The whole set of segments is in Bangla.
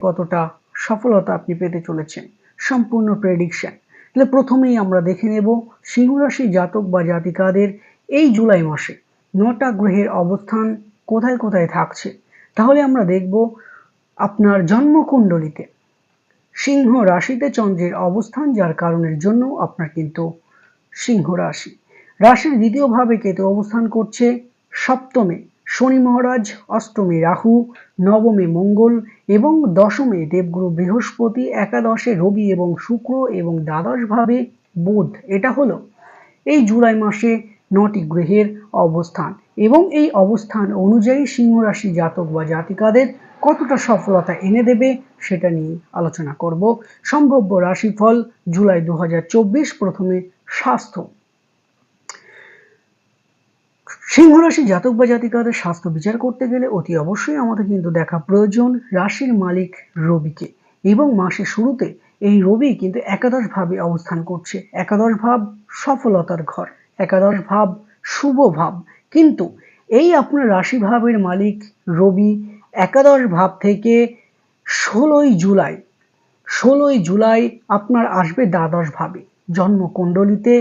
কতটা সফলতা আপনি পেতে চলেছেন? সম্পূর্ণ প্রেডিকশন তাহলে প্রথমেই আমরা দেখে নেব সিংহরাশি জাতক বা জাতিকাদের এই জুলাই মাসে নটা গ্রহের অবস্থান কোথায় কোথায় থাকছে? তাহলে আমরা দেখব আপনার জন্মকুণ্ডলিতে। সিংহ রাশিতে চন্দ্রের অবস্থান, যার কারণের জন্য আপনার কিন্তু সিংহ রাশি। রাশির দ্বিতীয় ভাবে কেতু অবস্থান করছে সপ্তমে। শনি মহারাজ, অষ্টমে রাহু, নবমে মঙ্গল এবং দশমে দেবগুরু বৃহস্পতি, একাদশে রবি এবং শুক্র এবং দ্বাদশ ভাবে বুধ। এটা হলো এই জুলাই মাসে নটি গ্রহের অবস্থান এবং এই অবস্থান অনুযায়ী সিংহ রাশি জাতক বা জাতিকাদের কতটা সফলতা এনে দেবে সেটা নিয়ে আলোচনা করব। সম্ভাব্য রাশিফল জুলাই দু হাজার চব্বিশ প্রথমে স্বাস্থ্য। সিংহ রাশি জাতক বা জাতিকাদের স্বাস্থ্য বিচার করতে গেলে অতি অবশ্যই আমাদের কিন্তু দেখা প্রয়োজন রাশির মালিক রবিকে। এবং মাসের শুরুতে এই রবি কিন্তু একাদশ ভাবে অবস্থান করছে। একাদশ ভাব সফলতার ঘর একাদশ ভাব শুভ ভাব। কিন্তু এই আপনার রাশি ভাবের মালিক রবি একাদশ ভাব থেকে ষোলোই জুলাই ষোলোই জুলাই আপনার আসবে দ্বাদশ ভাবে জন্মকুণ্ডলিতে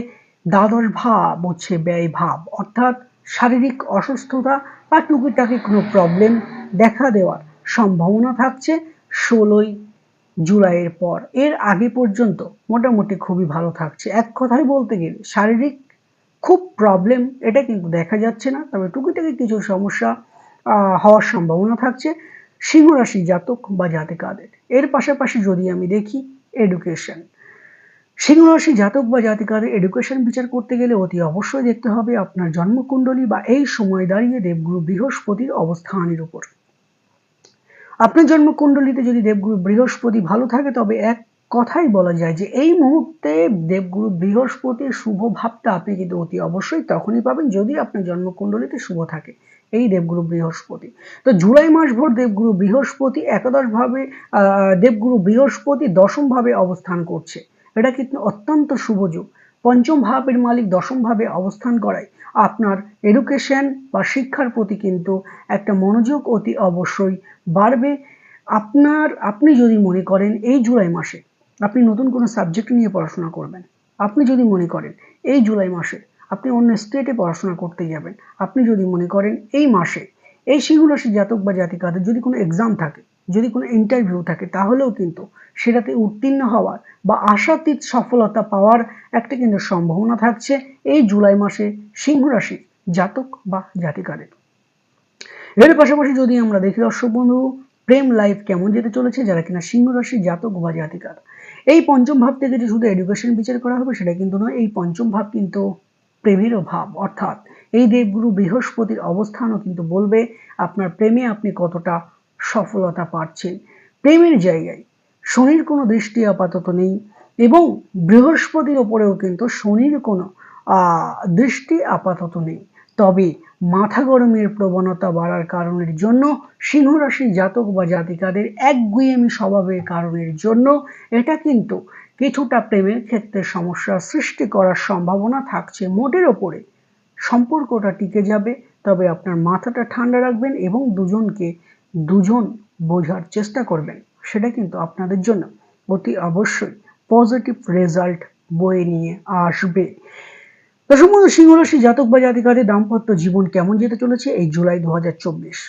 দ্বাদশ ভাব হচ্ছে ব্যয় ভাব। অর্থাৎ শারীরিক অসুস্থতা বা টুকিটাকি কোনো প্রবলেম দেখা দেওয়ার সম্ভাবনা থাকছে ষোলোই জুলাইয়ের পর। এর আগে পর্যন্ত মোটামুটি খুবই ভালো থাকছে। এক কথায় বলতে গেলে শারীরিক খুব প্রবলেম এটা কিন্তু দেখা যাচ্ছে না। তবে টুকিটাকি কিছু সমস্যা হওয়ার সম্ভাবনা থাকছে সিংহরাশি জাতক বা জাতিকাদের। এর পাশাপাশি যদি আমি দেখি এডুকেশন সিংহরাশি জাতক বা জাতিকাদের এডুকেশন বিচার করতে গেলে অতি অবশ্যই দেখতে হবে আপনার জন্মকুণ্ডলী বা এই সময় দাঁড়িয়ে দেবগুরু বৃহস্পতির অবস্থানের উপর। আপনার জন্মকুণ্ডলীতে যদি দেবগুরু বৃহস্পতি ভালো থাকে, তবে এক কথাই বলা যায় যে এই মুহূর্তে দেবগুরু বৃহস্পতির শুভ ভাবটা আপনি কিন্তু অতি অবশ্যই তখনই পাবেন যদি আপনার জন্মকুণ্ডলিতে শুভ থাকে এই দেবগুরু বৃহস্পতি। তো জুলাই মাস ভোর দেবগুরু বৃহস্পতি একাদশভাবে দেবগুরু বৃহস্পতি দশমভাবে অবস্থান করছে। এটা কিন্তু অত্যন্ত শুভ যুগ। পঞ্চম ভাবের মালিক দশম ভাবে অবস্থান করায়। আপনার এডুকেশন বা শিক্ষার প্রতি কিন্তু একটা মনোযোগ অতি অবশ্যই বাড়বে। আপনার, আপনি যদি মনে করেন এই জুলাই মাসে আপনি নতুন কোনো সাবজেক্ট নিয়ে পড়াশোনা করবেন, আপনি যদি মনে করেন এই জুলাই মাসে আপনি অন্য স্টেটে পড়াশোনা করতে যাবেন, আপনি যদি মনে করেন এই মাসে এই সিংহরাশি জাতক বা জাতিকাদের যদি কোনো এক্সাম থাকে যদি কোনো ইন্টারভিউ থাকে, তাহলেও কিন্তু সেটাতে উত্তীর্ণ হওয়ার বা আশাতীত সফলতা পাওয়ার একটা কিন্তু সম্ভাবনা থাকছে এই জুলাই মাসে সিংহ রাশি জাতক বা জাতিকাদের। এর পাশাপাশি যদি আমরা দেখি দর্শক বন্ধু, প্রেম লাইফ কেমন যেতে চলেছে, যারা কিনা সিংহ রাশি জাতক বা জাতিকার? এই পঞ্চম ভাব থেকে যে শুধু এডুকেশন বিচার করা হবে, সেটা কিন্তু নয়, এই পঞ্চম ভাব কিন্তু প্রেমেরও ভাব অর্থাৎ এই দেবগুরু বৃহস্পতির অবস্থানও কিন্তু বলবে, আপনার প্রেমে আপনি কতটা সফলতা পাচ্ছেন। প্রেমের জায়গায় শনির কোনো দৃষ্টি আপাতত নেই এবং বৃহস্পতির ওপরেও কিন্তু শনির কোনো দৃষ্টি আপাতত নেই। তবে মাথা গরমের প্রবণতা বাড়ার কারণের জন্য সিংহরাশি জাতক বা জাতিকাদের একগুয়েমি স্বভাবের কারণের জন্য এটা কিন্তু কিছুটা প্রেমের ক্ষেত্রে সমস্যার সৃষ্টি করার সম্ভাবনা থাকছে। মোটের ওপরে সম্পর্কটা টিকে যাবে, তবে আপনার মাথাটা ঠান্ডা রাখবেন এবং দুজনকে দুজন বোঝার চেষ্টা করবেন, সেটা কিন্তু আপনাদের জন্য অতি অবশ্যই পজিটিভ রেজাল্ট বয়ে নিয়ে আসবে। বন্ধু সিংহরাশি জাতক বা জাতিকাদের দাম্পত্য জীবন কেমন যেতে চলেছে এই জুলাই দু হাজার চব্বিশ?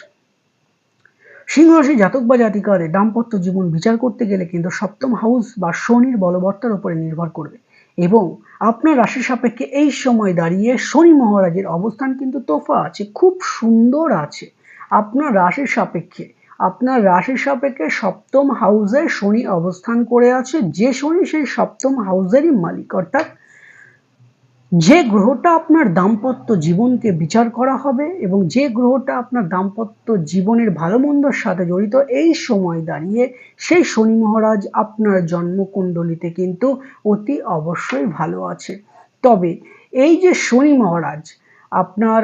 সিংহরাশি জাতক বা জাতিকাদের দাম্পত্য জীবন বিচার করতে গেলে কিন্তু সপ্তম হাউস বা শনির বলবত্তার উপরে নির্ভর করবে এবং আপনার রাশি সাপেক্ষে এই সময় দাঁড়িয়ে শনি মহারাজের অবস্থান কিন্তু তোফা আছে, খুব সুন্দর আছে। আপনার রাশির সাপেক্ষে। আপনার রাশির সাপেক্ষে সপ্তম হাউসে শনি অবস্থান করে আছে। যে শনি সেই সপ্তম হাউসেরই মালিক, অর্থাৎ যে গ্রহটা আপনার দাম্পত্য জীবনকে বিচার করা হবে এবং যে গ্রহটা আপনার দাম্পত্য জীবনের ভালো মন্দর সাথে জড়িত, এই সময় দাঁড়িয়ে সেই শনি মহারাজ আপনার জন্মকুণ্ডলিতে কিন্তু অতি অবশ্যই ভালো আছে। তবে এই যে শনি মহারাজ, আপনার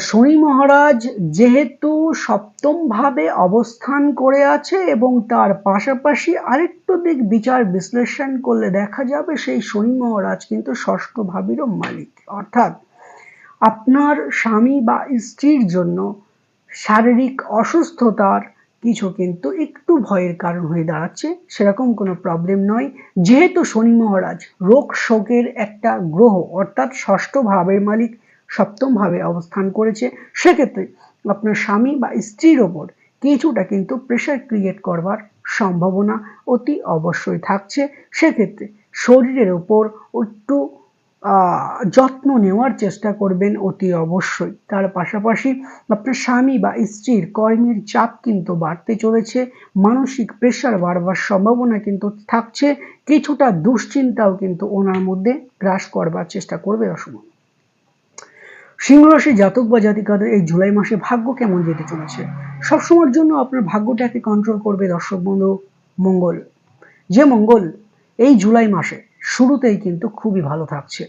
শনি মহারাজ যেহেতু সপ্তমভাবে অবস্থান করে আছে এবং তার পাশাপাশি আরেকটু দিক বিচার বিশ্লেষণ করলে দেখা যাবে সেই শনি মহারাজ কিন্তু ষষ্ঠ ভাবেরও মালিক। অর্থাৎ আপনার স্বামী বা স্ত্রীর জন্য শারীরিক অসুস্থতার কিছু কিন্তু একটু ভয়ের কারণ হয়ে দাঁড়াচ্ছে, সেরকম কোনো প্রবলেম নয়। যেহেতু শনি মহারাজ রোগ শোকের একটা গ্রহ, অর্থাৎ ষষ্ঠ ভাবের মালিক সপ্তম ভাবে অবস্থান করেছে, সেক্ষেত্রে আপনার স্বামী বা স্ত্রীর ওপর কিছুটা কিন্তু প্রেশার ক্রিয়েট করবার সম্ভাবনা অতি অবশ্যই থাকছে। সেক্ষেত্রে শরীরের ওপর একটু যত্ন নেওয়ার চেষ্টা করবেন অতি অবশ্যই। তার পাশাপাশি আপনার স্বামী বা স্ত্রীর কর্মের চাপ কিন্তু বাড়তে চলেছে, মানসিক প্রেশার বাড়বার সম্ভাবনা কিন্তু থাকছে, কিছুটা দুশ্চিন্তাও কিন্তু ওনার মধ্যে গ্রাস করবার চেষ্টা করবে অসময় সিংহরাশি জাতক বা জাতিকাদের এই জুলাই মাসে ভাগ্য কেমন যেতে চলেছে? সবসময়ের জন্য আপনার ভাগ্যটাকে কন্ট্রোল করবে দর্শক বন্ধু মঙ্গল। যে মঙ্গল এই জুলাই মাসে শুরুতেই কিন্তু খুবই ভালো থাকছে।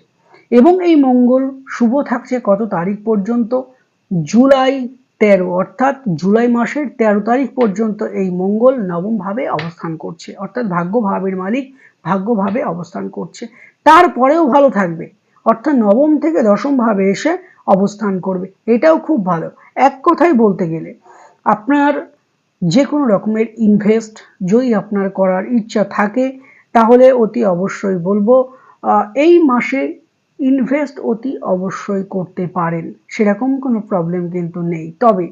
এবং এই মঙ্গল শুভ থাকছে কত তারিখ পর্যন্ত? জুলাই তেরো, অর্থাৎ জুলাই মাসের তেরো তারিখ পর্যন্ত এই মঙ্গল নবম ভাবে অবস্থান করছে। অর্থাৎ ভাগ্য ভাবের মালিক ভাগ্যভাবে অবস্থান করছে। তারপরেও ভালো থাকবে। অর্থাৎ নবম থেকে দশম ভাবে এসে অবস্থান করবে। এটাও খুব ভালো। এক কথায় বলতে গেলে, আপনার যে কোনো রকমের ইনভেস্ট যদি আপনার করার ইচ্ছা থাকে, তাহলে অতি অবশ্যই বলব এই মাসে ইনভেস্ট অতি অবশ্যই করতে পারেন। সেরকম কোনো প্রবলেম কিন্তু নেই। তবে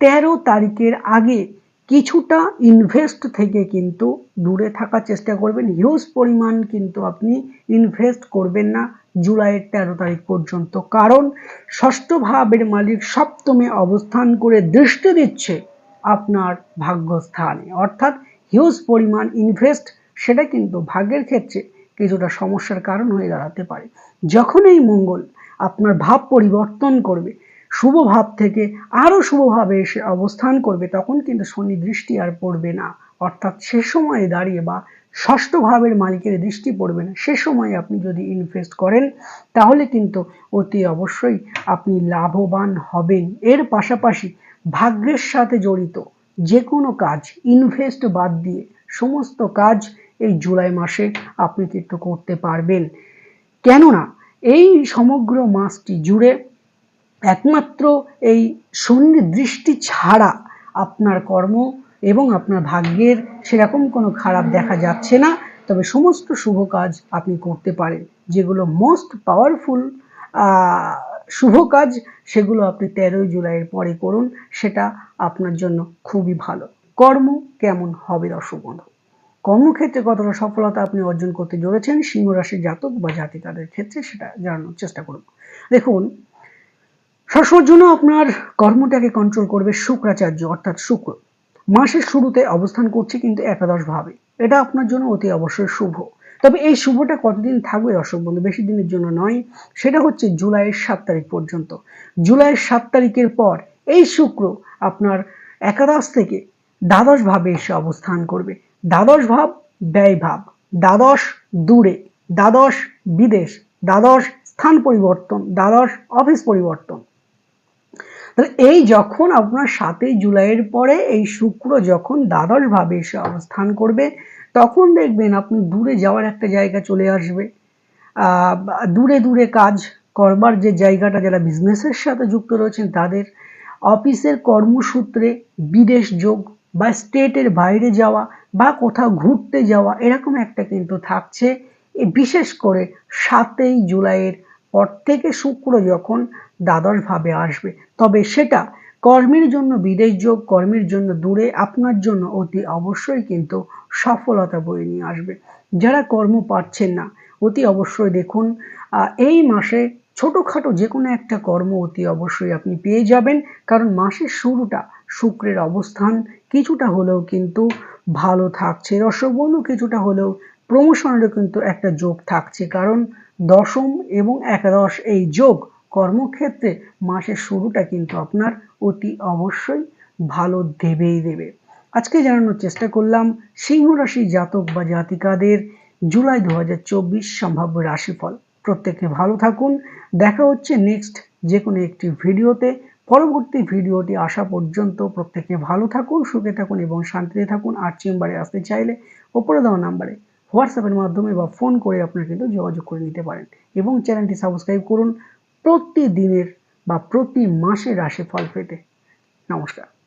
তেরো তারিখের আগে কিছুটা ইনভেস্ট থেকে কিন্তু দূরে থাকার চেষ্টা করবেন। হিউজ পরিমাণ কিন্তু আপনি ইনভেস্ট করবেন না। জুলাইয়ের তেরো তারিখ পর্যন্ত। কারণ ষষ্ঠ ভাবের মালিক সপ্তমে অবস্থান করে দৃষ্টি দিচ্ছে আপনার ভাগ্যস্থানে। অর্থাৎ হিউজ পরিমাণ ইনভেস্ট সেটা কিন্তু ভাগ্যের ক্ষেত্রে কিছুটা সমস্যার কারণ হয়ে দাঁড়াতে পারে। যখন এই মঙ্গল আপনার ভাব পরিবর্তন করবে, শুভ ভাব থেকে আরও শুভভাবে এসে অবস্থান করবে, তখন কিন্তু শনি দৃষ্টি আর পড়বে না। অর্থাৎ সে সময়ে দাঁড়িয়ে বা ষষ্ঠ ভাবের মালিকের দৃষ্টি পড়বে না। সে সময় আপনি যদি ইনভেস্ট করেন, তাহলে কিন্তু অতি অবশ্যই আপনি লাভবান হবেন। এর পাশাপাশি ভাগ্যের সাথে জড়িত যে কোনো কাজ ইনভেস্ট বাদ দিয়ে সমস্ত কাজ এই জুলাই মাসে আপনি কিন্তু করতে পারবেন। কেননা এই সমগ্র মাসটি জুড়ে একমাত্র এই শনির দৃষ্টি ছাড়া আপনার কর্ম এবং আপনার ভাগ্যের সেরকম কোনো খারাপ দেখা যাচ্ছে না। তবে সমস্ত শুভ কাজ আপনি করতে পারেন। যেগুলো মোস্ট পাওয়ারফুল শুভ কাজ, সেগুলো আপনি তেরোই জুলাইয়ের পরে করুন। সেটা আপনার জন্য খুবই ভালো। কর্ম কেমন হবে বন্ধু কর্মক্ষেত্রে কতটা সফলতা আপনি অর্জন করতে চলেছেন, সিংহ রাশির জাতক বা জাতিকাদের ক্ষেত্রে সেটা জানানোর চেষ্টা করুন। দেখুন সবসময়ের জন্য আপনার কর্মটাকে কন্ট্রোল করবে শুক্রাচার্য, অর্থাৎ শুক্র। মাসের শুরুতে অবস্থান করছে কিন্তু একাদশ ভাবে। এটা আপনার জন্য অতি অবশ্যই শুভ। তবে এই শুভটা কতদিন থাকবে দর্শক বন্ধু? বেশি দিনের জন্য নয়। সেটা হচ্ছে জুলাইয়ের সাত তারিখ পর্যন্ত। জুলাইয়ের সাত তারিখের পর এই শুক্র আপনার একাদশ থেকে দ্বাদশ ভাবে এসে অবস্থান করবে। দ্বাদশ ভাব, ব্যয় ভাব। দ্বাদশ দূরে। দ্বাদশ বিদেশ। দ্বাদশ স্থান পরিবর্তন। দ্বাদশ অফিস পরিবর্তন। তাহলে এই যখন আপনার সাতই জুলাইয়ের পরে এই শুক্র যখন দ্বাদশভাবে এসে অবস্থান করবে, তখন দেখবেন আপনি দূরে যাওয়ার একটা জায়গা চলে আসবে। দূরে দূরে কাজ করবার যে জায়গাটা যারা বিজনেসের সাথে যুক্ত রয়েছেন, তাদের অফিসের কর্মসূত্রে বিদেশ যোগ বা স্টেটের বাইরে যাওয়া বা কোথাও ঘুরতে যাওয়া, এরকম একটা কিন্তু থাকছে। বিশেষ করে সাতই জুলাইয়ের পর থেকে শুক্র যখন দ্বাদশভাবে আসবে। তবে সেটা কর্মের জন্য বিদেশ যোগ, কর্মের জন্য দূরে, আপনার জন্য অতি অবশ্যই কিন্তু সফলতা বয়ে নিয়ে আসবে। যারা কর্ম পাচ্ছেন না, অতি অবশ্যই দেখুন এই মাসে ছোটোখাটো যে কোনো একটা কর্ম অতি অবশ্যই আপনি পেয়ে যাবেন। কারণ মাসের শুরুটা শুক্রের অবস্থান, কিছুটা হলেও কিন্তু ভালো থাকছে। দর্শক বন্ধু কিছুটা হলেও প্রমোশনেরও কিন্তু একটা যোগ থাকছে। কারণ দশম এবং একাদশ এই যোগ কর্মক্ষেত্রে মাসের শুরুটা কিন্তু আপনার অতি অবশ্যই ভালো দেবেই দেবে। আজকে জানানোর চেষ্টা করলাম, সিংহ রাশি জাতক বা জাতিকাদের জুলাই দু হাজার চব্বিশ সম্ভাব্য রাশিফল। প্রত্যেকে ভালো থাকুন, দেখা হচ্ছে নেক্সট যে কোনো একটি ভিডিওতে। পরবর্তী ভিডিওটি আসা পর্যন্ত প্রত্যেকে ভালো থাকুন, সুখে থাকুন এবং শান্তিতে থাকুন। আর চেম্বারে আসতে চাইলে ওপরে দেওয়া নাম্বারে হোয়াটসঅ্যাপের মাধ্যমে বা ফোন করে আপনারা কিন্তু যোগাযোগ করে নিতে পারেন। এবং চ্যানেলটি সাবস্ক্রাইব করুন প্রতিদিনের বা প্রতি মাসের রাশিফল পেতে। নমস্কার।